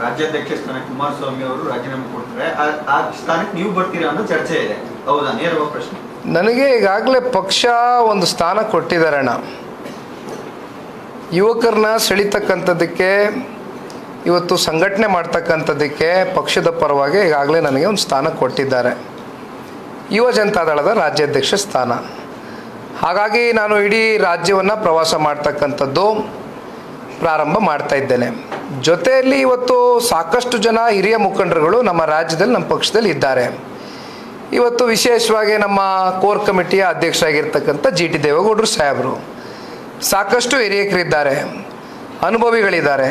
ರಾಜ್ಯಾಧ್ಯಕ್ಷ ಸ್ಥಾನ ಕುಮಾರಸ್ವಾಮಿ ಅವರು ರಾಜೀನಾಮೆ ಕೊಡ್ತಾರೆ. ಆ- ಸ್ಥಾನಕ್ಕೆ ನೀವು ಬರ್ತೀರಾ ಅನ್ನೋ ಚರ್ಚೆ ಇದೆ. ಹೌದಾ? ನೇರವ ಪ್ರಶ್ನೆ. ನನಗೆ ಈಗಾಗಲೇ ಪಕ್ಷ ಒಂದು ಸ್ಥಾನ ಕೊಟ್ಟಿದ್ದಾರಣ್ಣ ಯುವಕರನ್ನ ಸೆಳಿತಕ್ಕಂಥದ್ದಕ್ಕೆ, ಇವತ್ತು ಸಂಘಟನೆ ಮಾಡ್ತಕ್ಕಂಥದ್ದಕ್ಕೆ ಪಕ್ಷದ ಪರವಾಗಿ ಈಗಾಗಲೇ ನನಗೆ ಒಂದು ಸ್ಥಾನ ಕೊಟ್ಟಿದ್ದಾರೆ. ಯುವ ಜನತಾದಳದ ರಾಜ್ಯಾಧ್ಯಕ್ಷ ಸ್ಥಾನ. ಹಾಗಾಗಿ ನಾನು ಇಡೀ ರಾಜ್ಯವನ್ನು ಪ್ರವಾಸ ಮಾಡ್ತಕ್ಕಂಥದ್ದು ಪ್ರಾರಂಭ ಮಾಡ್ತಾ ಇದ್ದೇನೆ. ಜೊತೆಯಲ್ಲಿ ಇವತ್ತು ಸಾಕಷ್ಟು ಜನ ಹಿರಿಯ ಮುಖಂಡರುಗಳು ನಮ್ಮ ರಾಜ್ಯದಲ್ಲಿ, ನಮ್ಮ ಪಕ್ಷದಲ್ಲಿ ಇದ್ದಾರೆ. ಇವತ್ತು ವಿಶೇಷವಾಗಿ ನಮ್ಮ ಕೋರ್ ಕಮಿಟಿಯ ಅಧ್ಯಕ್ಷರಾಗಿರ್ತಕ್ಕಂಥ ಜಿ ಟಿ ದೇವೇಗೌಡರು ಸಾಹೇಬರು. ಸಾಕಷ್ಟು ಹಿರಿಯಕರಿದ್ದಾರೆ, ಅನುಭವಿಗಳಿದ್ದಾರೆ.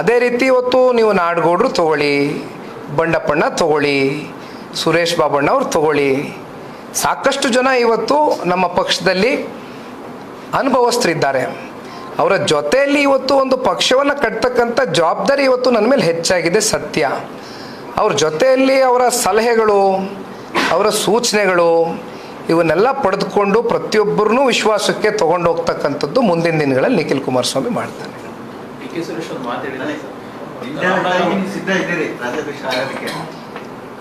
ಅದೇ ರೀತಿ ಇವತ್ತು ನೀವು ನಾಡಗೌಡರು ತಗೊಳ್ಳಿ, ಬಂಡಪ್ಪಣ್ಣ ತಗೊಳ್ಳಿ, ಸುರೇಶ್ ಬಾಬಣ್ಣ ಅವ್ರು ತಗೊಳ್ಳಿ. ಸಾಕಷ್ಟು ಜನ ಇವತ್ತು ನಮ್ಮ ಪಕ್ಷದಲ್ಲಿ ಅನುಭವಸ್ಥರಿದ್ದಾರೆ. ಅವರ ಜೊತೆಯಲ್ಲಿ ಇವತ್ತು ಒಂದು ಪಕ್ಷವನ್ನು ಕಟ್ತಕ್ಕಂಥ ಜವಾಬ್ದಾರಿ ಇವತ್ತು ನನ್ನ ಮೇಲೆ ಹೆಚ್ಚಾಗಿದೆ ಸತ್ಯ. ಅವ್ರ ಜೊತೆಯಲ್ಲಿ ಅವರ ಸಲಹೆಗಳು ಅವರ ಸೂಚನೆಗಳು ಇವನ್ನೆಲ್ಲ ಪಡೆದುಕೊಂಡು ಪ್ರತಿಯೊಬ್ಬರನ್ನೂ ವಿಶ್ವಾಸಕ್ಕೆ ತಗೊಂಡು ಹೋಗ್ತಕ್ಕಂಥದ್ದು ಮುಂದಿನ ದಿನಗಳಲ್ಲಿ ನಿಖಿಲ್ ಕುಮಾರಸ್ವಾಮಿ ಮಾಡ್ತಾನೆ.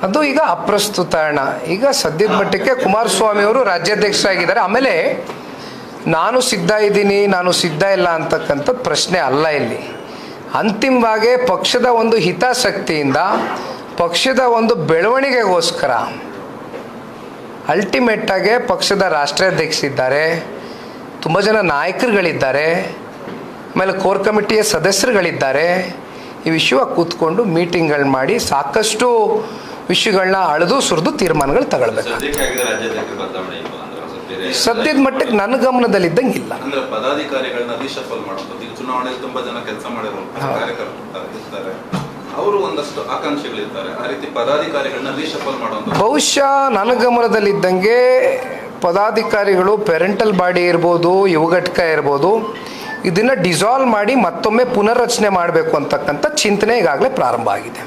ಅದು ಈಗ ಅಪ್ರಸ್ತುತ ಅಣ್ಣ. ಈಗ ಸದ್ಯದ ಮಟ್ಟಕ್ಕೆ ಕುಮಾರಸ್ವಾಮಿ ಅವರು ರಾಜ್ಯಾಧ್ಯಕ್ಷರಾಗಿದ್ದಾರೆ. ಆಮೇಲೆ ನಾನು ಸಿದ್ಧ ಇದ್ದೀನಿ, ನಾನು ಸಿದ್ಧ ಇಲ್ಲ ಅಂತಕ್ಕಂಥದ್ದು ಪ್ರಶ್ನೆ ಅಲ್ಲ ಇಲ್ಲಿ. ಅಂತಿಮವಾಗಿ ಪಕ್ಷದ ಒಂದು ಹಿತಾಸಕ್ತಿಯಿಂದ ಪಕ್ಷದ ಒಂದು ಬೆಳವಣಿಗೆಗೋಸ್ಕರ ಅಲ್ಟಿಮೇಟಾಗೆ ಪಕ್ಷದ ರಾಷ್ಟ್ರಾಧ್ಯಕ್ಷರಿದ್ದಾರೆ, ತುಂಬ ಜನ ನಾಯಕರುಗಳಿದ್ದಾರೆ, ಆಮೇಲೆ ಕೋರ್ ಕಮಿಟಿಯ ಸದಸ್ಯರುಗಳಿದ್ದಾರೆ. ಈ ವಿಷಯ ಕೂತ್ಕೊಂಡು ಮೀಟಿಂಗ್ಗಳು ಮಾಡಿ ಸಾಕಷ್ಟು ವಿಷಯಗಳನ್ನ ಅಳೆದು ಸುರಿದು ತೀರ್ಮಾನಗಳು ತಗೊಳ್ಬೇಕು. ಸದ್ಯದ ಮಟ್ಟಕ್ಕೆ ನನ್ನ ಗಮನದಲ್ಲಿದ್ದಂಗೆ ಇಲ್ಲ ಅಂದ್ರೆ ಪದಾಧಿಕಾರಿಗಳನ್ನ ರೀಶಫಲ್ ಮಾಡೋದು ಈಗ ಚುನಾವಣೆಯಲ್ಲಿ ತುಂಬಾ ಜನ ಕೆಲಸ ಮಾಡಿರೋ ಕಾರ್ಯಕರ್ತರು ಇರ್ತಾರೆ ಅವರು ಒಂದಷ್ಟು ಆಕಾಂಕ್ಷಿಗಳಿರ್ತಾರೆ. ಆ ರೀತಿ ಪದಾಧಿಕಾರಿಗಳನ್ನ ರೀಶಫಲ್ ಮಾಡುವಂತ ಬಹುಶಃ ನನ್ನ ಗಮನದಲ್ಲಿದ್ದಂಗೆ ಪದಾಧಿಕಾರಿಗಳು ಪೆರೆಂಟಲ್ ಬಾಡಿ ಇರ್ಬೋದು ಯುವ ಘಟಕ ಇರ್ಬೋದು ಇದನ್ನ ಡಿಸಾಲ್ವ್ ಮಾಡಿ ಮತ್ತೊಮ್ಮೆ ಪುನರ್ರಚನೆ ಮಾಡಬೇಕು ಅಂತಕ್ಕಂಥ ಚಿಂತನೆ ಈಗಾಗಲೇ ಪ್ರಾರಂಭ ಆಗಿದೆ.